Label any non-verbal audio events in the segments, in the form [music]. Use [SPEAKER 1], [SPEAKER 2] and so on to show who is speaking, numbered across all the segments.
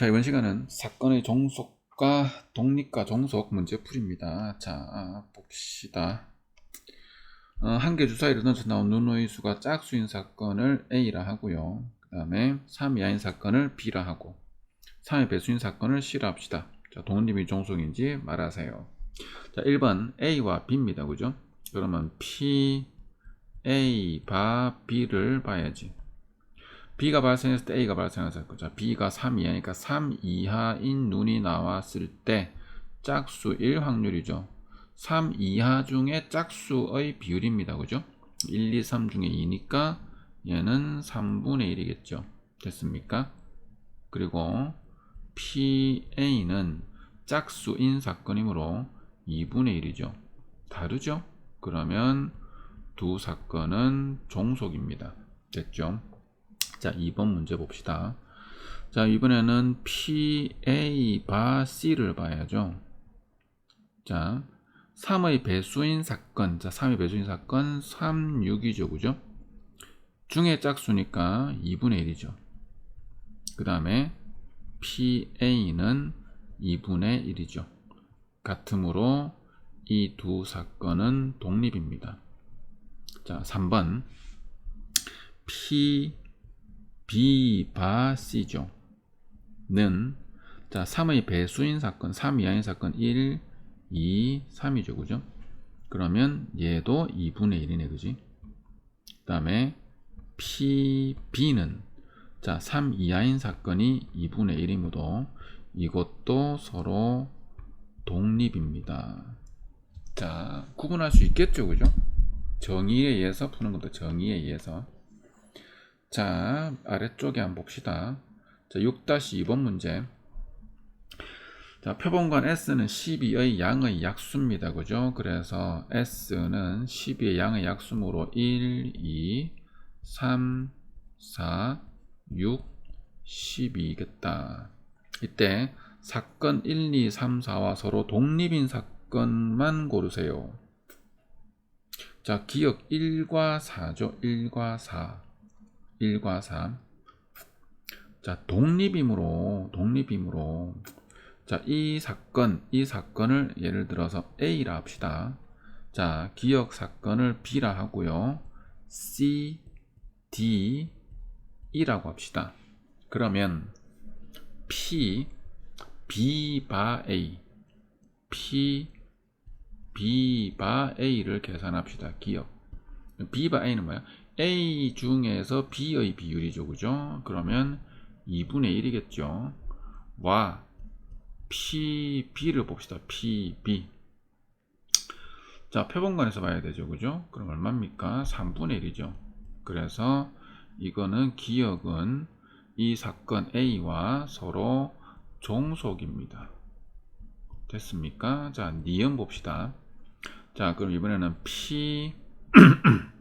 [SPEAKER 1] 자, 이번 시간은 사건의 종속과 독립과 종속 문제풀이입니다. 자, 봅시다. 어, 한개 주사위를 던져 나온 누누의 수가 짝수인 사건을 A라 하고요. 그 다음에 3 이하인 사건을 B라 하고 3의 배수인 사건을 C라 합시다. 자, 독립이 종속인지 말하세요. 자, 1번 A와 B입니다. 그죠? 그러면 P, A, 바, B를 봐야지. B가 발생했을 때 A가 발생했을 거죠. B가 3 이하니까 3 이하인 눈이 나왔을 때 짝수일 확률이죠. 3 이하 중에 짝수의 비율입니다. 그죠? 1, 2, 3 중에 2니까 얘는 3분의 1이겠죠. 됐습니까? 그리고 PA는 짝수인 사건이므로 2분의 1이죠. 다르죠? 그러면 두 사건은 종속입니다. 됐죠? 자, 2번 문제 봅시다. 자, 이번에는 PA 바 C를 봐야죠. 자, 3의 배수인 사건. 자, 3의 배수인 사건 3, 6이죠. 그죠? 중의 짝수니까 2분의 1이죠. 그 다음에 PA는 2분의 1이죠. 같으므로 이 두 사건은 독립입니다. 자, 3번 P C죠. 는 자, 3의 배수인 사건, 3 이하인 사건 1, 2, 3이죠. 그죠? 그러면 얘도 2분의 1이네. 그지? 그 다음에 P, B는 자, 3 이하인 사건이 2분의 1이므로 이것도 서로 독립입니다. 자, 구분할 수 있겠죠. 그죠? 정의에 의해서 푸는 것도 정의에 의해서. 자, 아래쪽에 한번 봅시다. 자, 6-2번 문제. 자, 표본관 S는 12의 양의 약수입니다. 그죠? 그래서 S는 12의 양의 약수므로 1, 2, 3, 4, 6, 12겠다. 이때 사건 1, 2, 3, 4와 서로 독립인 사건만 고르세요. 자, 기억 1과 4죠. 1과 4. 1과 3. 자, 독립이므로, 독립이므로. 자, 이 사건, 이 사건을 예를 들어서 A라 합시다. 자, 기억 사건을 B라 하고요. C, D, E라고 합시다. 그러면 P, B 바 A, P, B 바 A를 계산합시다. 기억. B 바 A는 뭐야? A 중에서 B의 비율이죠. 그죠? 그러면 2분의 1이겠죠. 와, PB를 봅시다. PB. 자, 표본관에서 봐야 되죠. 그죠? 그럼 얼마입니까? 3분의 1이죠. 그래서 이거는 기억은 이 사건 A와 서로 종속입니다. 됐습니까? 자, 니은 봅시다. 자, 그럼 이번에는 P [clears throat]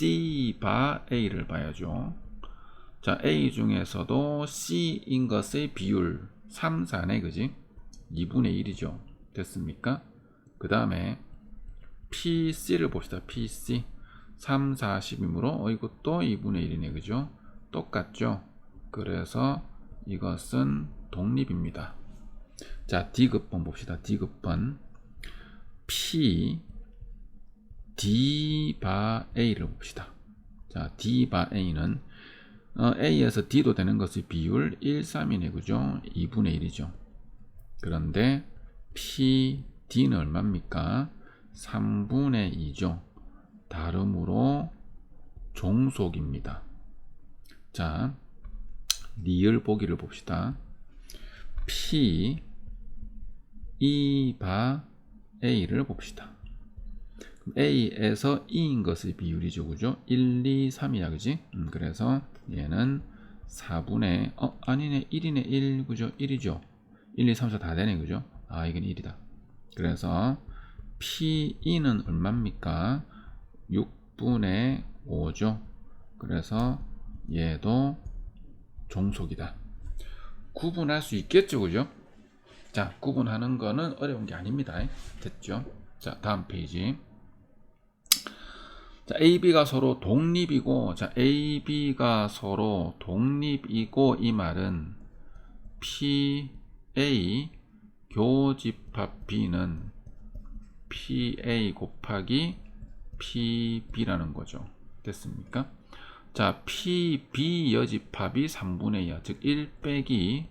[SPEAKER 1] C 바 A를 봐야죠. 자, A 중에서도 C인 것의 비율 3, 4네, 그지? 2분의 1이죠. 됐습니까? 그 다음에 PC를 봅시다. PC 3, 4, 10이므로 어, 이것도 2분의 1이네, 그죠? 똑같죠? 그래서 이것은 독립입니다. 자, D급번 봅시다. D급번 P D 바 A를 봅시다. 자, D 바 A는 어, A에서 D도 되는 것의 비율 1, 3이네. 그죠? 2분의 1이죠. 그런데 P, D는 얼마입니까? 3분의 2죠. 다름으로 종속입니다. 자, 리을 보기를 봅시다. P, E 바 A를 봅시다. A에서 E인 것의 비율이죠. 그죠? 1, 2, 3이야. 그지? 음, 그래서 얘는 4분의, 어, 아니네. 1이네. 1, 그죠? 1이죠. 1, 2, 3, 4 다 되네. 그죠? 아, 이건 1이다. 그래서 PE는 얼마입니까? 6분의 5죠. 그래서 얘도 종속이다. 구분할 수 있겠죠. 그죠? 자, 구분하는 거는 어려운 게 아닙니다. 됐죠? 자, 다음 페이지. 자, AB가 서로 독립이고, 자, AB가 서로 독립이고, 이 말은, PA 교집합 B는 PA 곱하기 PB라는 거죠. 됐습니까? 자, PB 여집합이 3분의 2야. 즉, 1 빼기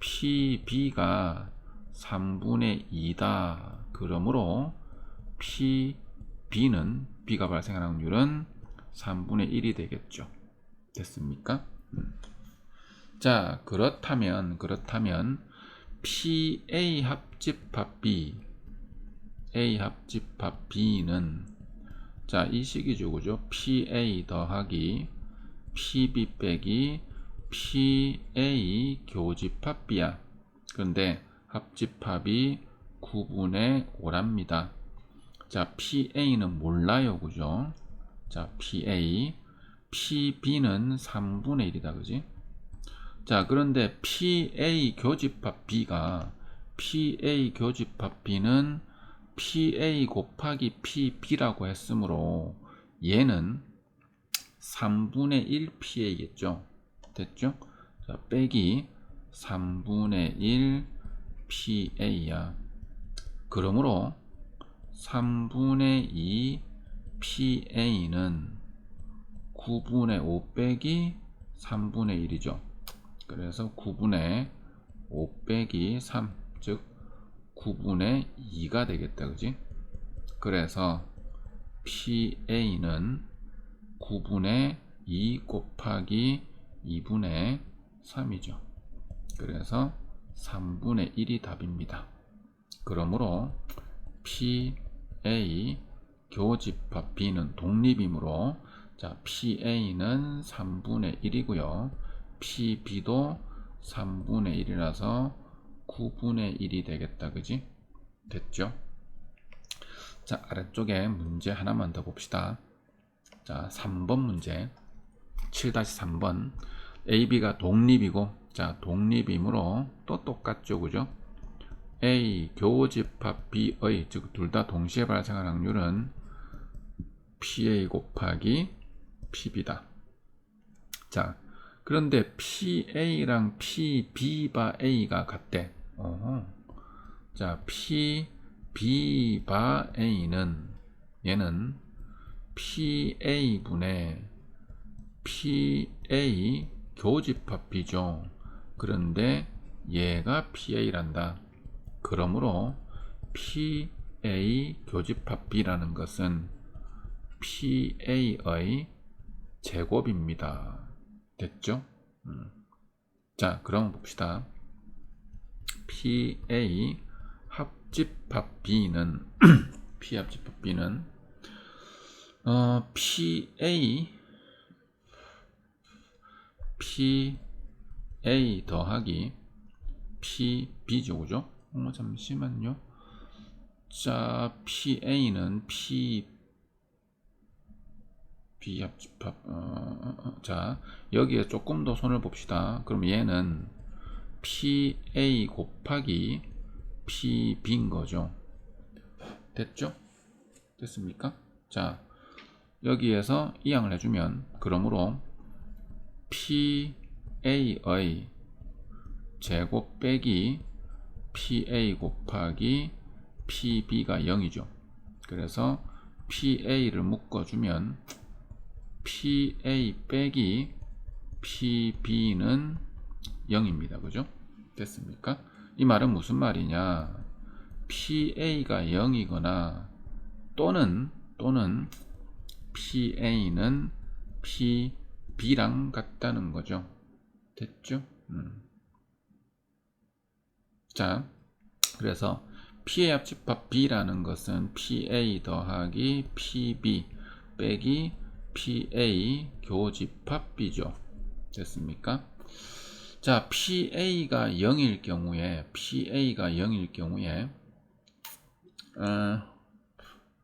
[SPEAKER 1] PB가 3분의 2다. 그러므로 PB는 B가 발생하는 확률은 3분의 1이 되겠죠. 됐습니까? 음. 자, 그렇다면, 그렇다면, PA 합집합 B, A 합집합 B는, 자, 이 식이죠, 그죠? PA 더하기 PB 빼기 PA 교집합 B야. 그런데 합집합이 9분의 5랍니다. 자, PA는 몰라요, 그죠? 자, PA, PB는 3분의 1이다, 그지? 자, 그런데 PA 교집합 B가 PA 교집합 B는 PA 곱하기 PB라고 했으므로 얘는 3분의 1 PA겠죠? 됐죠? 자, 빼기 3분의 1 PA야. 그러므로 3분의 2 PA는 9분의 5 빼기 3분의 1이죠. 그래서 9분의 5 빼기 3, 즉 9분의 2가 되겠다. 그지? 그래서 PA는 9분의 2 곱하기 2분의 3이죠. 그래서 3분의 1이 답입니다. 그러므로 PA 교집합 B는 독립이므로 자 PA는 3분의 1이고요. PB도 3분의 1이라서 9분의 1이 되겠다. 그지? 됐죠? 자, 아래쪽에 문제 하나만 더 봅시다. 자, 3번 문제. 7-3번. AB가 독립이고, 자, 독립이므로 또 똑같죠. 그죠? A 교집합 B의, 즉, 둘 다 동시에 발생할 확률은 PA 곱하기 PB다. 자, 그런데 PA랑 PB바 A가 같대. 어허. 자, PB바 A는 얘는 PA분의 PA 교집합 B죠. 그런데 얘가 PA란다. 그러므로 PA 교집합 B라는 것은 PA의 제곱입니다. 됐죠? 음. 자, 그럼 봅시다. PA 합집합 B는 P 합집합 B는 [clears throat] 어, PA PA 더하기 PB죠, 그죠? 어, 잠시만요. 자, PA는 P 비합집합 어, 어, 어, 자 여기에 조금 더 손을 봅시다. 그럼 얘는 PA 곱하기 PB인 거죠. 됐죠? 됐습니까? 자 여기에서 이항을 해주면 그러므로 PA의 제곱 빼기 PA 곱하기 PB가 0이죠 그래서 PA를 묶어주면 PA 빼기 PB는 0입니다. 그죠? 됐습니까? 이 말은 무슨 말이냐? PA가 0이거나 또는 또는 PA는 PB랑 같다는 거죠. 됐죠? 음. 자, 그래서 PA 합집합 B라는 것은 PA 더하기 PB 빼기 PA 교집합 B죠. 됐습니까? 자, PA가 0일 경우에, PA가 0일 경우에, 어,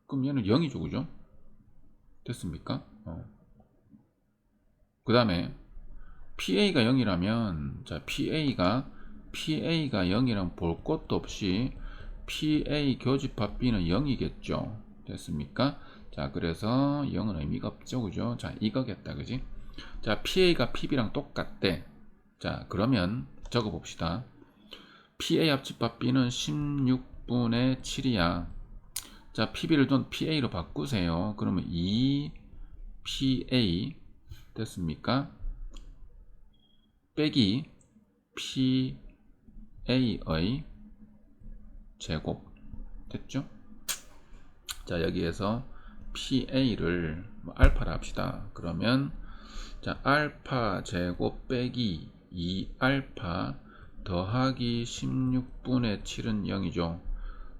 [SPEAKER 1] 그럼 얘는 0이죠, 그죠? 됐습니까? 어. 그 다음에, PA가 0이라면, 자, PA가, PA가 0이랑 볼 것도 없이, PA 교집합 B는 0이겠죠. 됐습니까? 자, 그래서 0은 의미가 없죠. 그죠? 자, 이거겠다. 그지? 자, PA가 PB랑 똑같대. 자, 그러면 적어 봅시다. PA 합집합 B는 16분의 7이야. 자, PB를 좀 PA로 바꾸세요. 그러면 2PA 됐습니까? 빼기 PA의 제곱 됐죠? 자, 여기에서 PA를 뭐 알파라 합시다. 그러면 자, 알파 제곱 빼기 2 알파 더하기 16분의 7은 0이죠.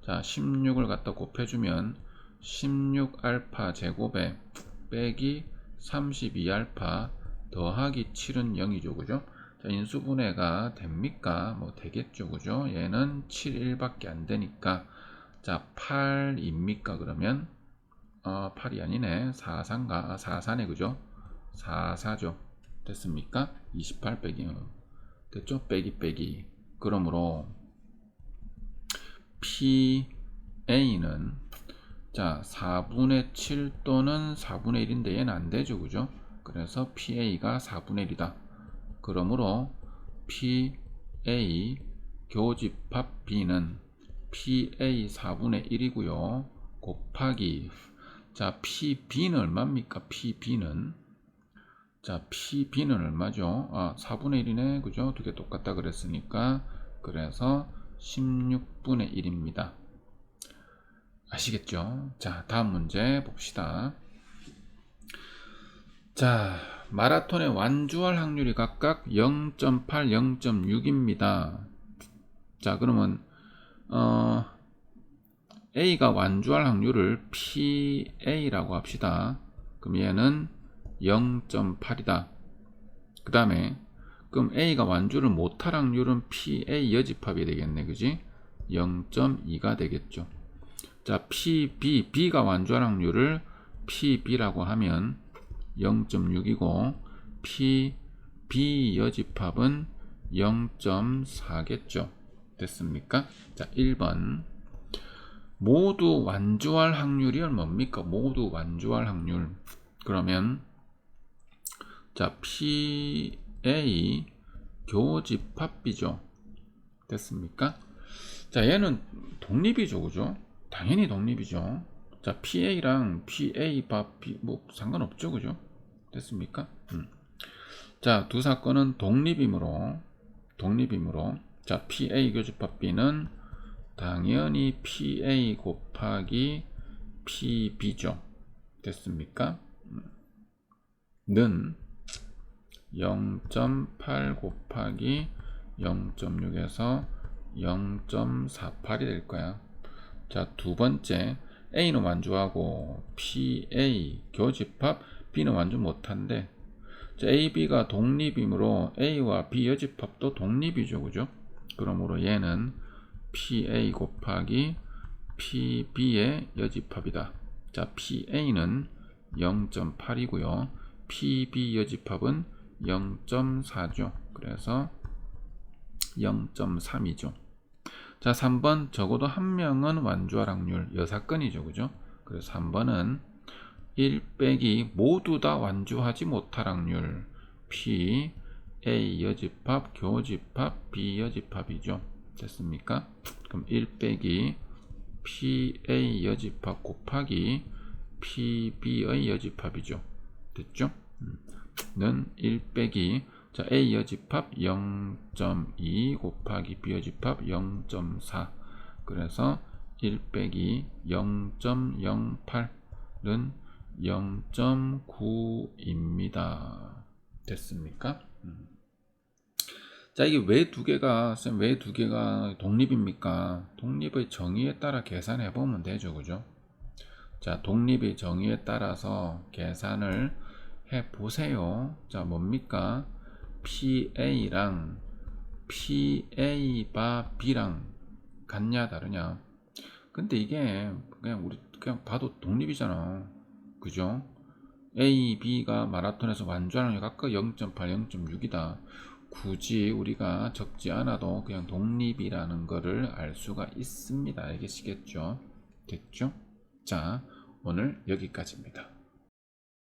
[SPEAKER 1] 자, 16을 갖다 곱해주면 16 알파 제곱에 빼기 32 알파 더하기 7은 0이죠. 그죠? 자, 인수분해가 됩니까? 뭐 되겠죠. 그죠? 얘는 7, 1밖에 안 되니까 자, 8입니까? 그러면 어, 8이 아니네. 4, 4인가? 아, 4, 4네. 그죠? 4, 4죠. 됐습니까? 28 빼기 됐죠? 빼기 빼기. 그러므로 PA는 자 4분의 7 또는 4분의 1인데 얘는 안 되죠. 그죠? 그래서 PA가 4분의 1이다. 그러므로 PA 교집합 B는 PA 4분의 1이고요. 곱하기 자 PB는 얼마입니까? PB는 자, PB는 얼마죠? 아, 4분의 1이네. 그죠? 두 개 똑같다 그랬으니까. 그래서 16분의 1입니다. 아시겠죠? 자, 다음 문제 봅시다. 자, 마라톤의 완주할 확률이 각각 0.8, 0.6입니다. 자, 그러면, 어, A가 완주할 확률을 PA라고 합시다. 그럼 얘는 0.8이다. 그 다음에 그럼 A가 완주를 못할 확률은 PA 여집합이 되겠네. 그지? 0.2가 되겠죠. 자, PB, B가 완주할 확률을 PB라고 하면 0.6이고 PB 여집합은 0.4겠죠. 됐습니까? 자, 1번. 모두 완주할 확률이 얼마입니까? 모두 완주할 확률. 그러면 자, PA 교집합비죠. 됐습니까? 자, 얘는 독립이죠. 그죠? 당연히 독립이죠. 자, PA랑 PA 밥, 뭐, 상관없죠. 그죠? 됐습니까? 음. 자, 두 사건은 독립이므로, 독립이므로, 자, PA 교집합 B는 당연히 PA 곱하기 PB죠. 됐습니까? 음. 는0.8 곱하기 0.6에서 0.48이 될 거야. 자, 두 번째 A는 완주하고 PA 교집합 B는 완주 못한데 자, AB가 독립이므로 A와 B 여집합도 독립이죠. 그죠? 그러므로 얘는 PA 곱하기 PB의 여집합이다. 자, PA는 0.8이고요. PB 여집합은 0.4죠. 그래서 0.3이죠. 자, 3번 적어도 한 명은 완주할 확률 여사건이죠. 그죠? 그래서 3번은 1 빼기 모두 다 완주하지 못할 확률 P A 여집합 교집합 B 여집합이죠. 됐습니까? 그럼 1 빼기 P A 여집합 곱하기 P B의 여집합이죠. 됐죠? 음. 는1 빼기 자, A 여집합 0.2 곱하기 B 여집합 0.4 그래서 1 빼기 0.08는 0.9입니다. 됐습니까? 음. 자, 이게 왜 두 개가, 왜두 개가 독립입니까? 독립의 정의에 따라 계산해 보면 되죠. 그죠? 자, 독립의 정의에 따라서 계산을 해 보세요. 자, 뭡니까? PA랑 PA 바 B랑 같냐 다르냐? 근데 이게 그냥 우리 그냥 봐도 독립이잖아. 그죠? A, B가 마라톤에서 완주하는 각각 0.8, 0.6이다. 굳이 우리가 적지 않아도 그냥 독립이라는 거를 알 수가 있습니다. 알겠시겠죠? 됐죠? 자, 오늘 여기까지입니다.